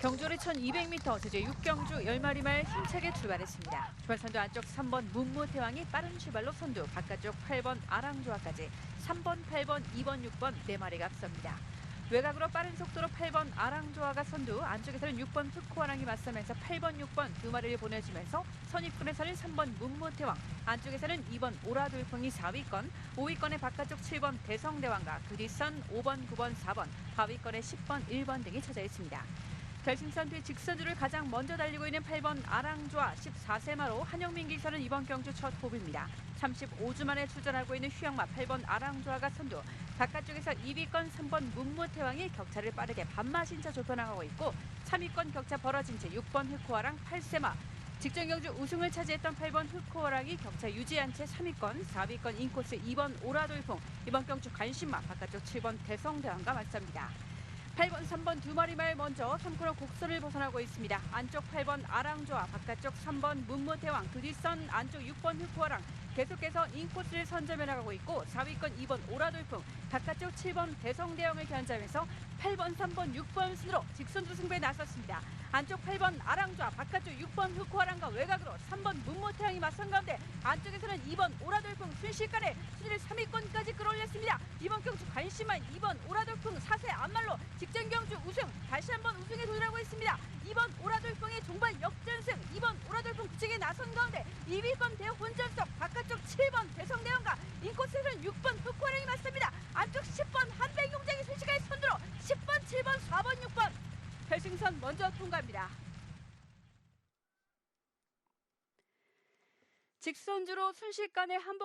경주를 1200m 제제 6경주 10마리 말 힘차게 출발했습니다. 출발선두 안쪽 3번 문무태왕이 빠른 출발로 선두, 바깥쪽 8번 아랑조아까지 3번, 8번, 2번, 6번 4마리가 앞섭니다. 외곽으로 빠른 속도로 8번 아랑조아가 선두, 안쪽에서는 6번 흑호아랑이 맞서면서 8번, 6번 두 마리를 보내주면서 선입군에서는 3번 문무태왕, 안쪽에서는 2번 오라돌풍이 4위권, 5위권의 바깥쪽 7번 대성대왕과 그 뒷선 5번, 9번, 4번, 하위권의 10번, 1번 등이 쳐져 있습니다. 결승선 뒤 직선주를 가장 먼저 달리고 있는 8번 아랑조아 14세 마로 한영민 기사는 이번 경주 첫 호흡입니다. 35주 만에 출전하고 있는 휴양마 8번 아랑조아가 선두, 바깥쪽에서 2위권 3번 문무태왕이 격차를 빠르게 반마신 채 좁혀 나가고 있고 3위권 격차 벌어진 채 6번 흑호아랑 8세 마, 직전 경주 우승을 차지했던 8번 흑호아랑이 격차 유지한 채 3위권, 4위권 인코스 2번 오라돌풍, 이번 경주 관심마 바깥쪽 7번 대성대왕과 맞섭니다. 8번, 3번 두 마리 말 먼저 3코너 곡선을 벗어나고 있습니다. 안쪽 8번 아랑조아, 바깥쪽 3번 문무대왕, 그 뒷선 안쪽 6번 흑호아랑 계속해서 인코스를 선점해 나가고 있고 4위권 2번 오라돌풍, 바깥쪽 7번 대성대왕을 견제하면서 8번, 3번, 6번 순으로 직선주 승부에 나섰습니다. 안쪽 8번 아랑좌, 바깥쪽 6번 흑호아랑과 외곽으로 3번 문모태양이 맞선 가운데 안쪽에서는 2번 오라돌풍 순식간에 순위를 3위권까지 끌어올렸습니다. 이번 경주 관심한 2번 오라돌풍 4세 안말로 직전 경주 우승, 다시 한번 우승에 도전하고 있습니다. 2번 오라돌풍의 종발 역전승, 2번 오라돌풍 구책에 나선 가운데 2위권 대혼전석, 바깥쪽 7번 대성대왕과 인코스에서는 6번 흑호아랑이 맞습니다. 안쪽 10번 한백용장이 순식간에 선두로 10번, 7번, 4번, 6번 결승선 먼저 통과합니다. 직선주로 순식간에 한 번.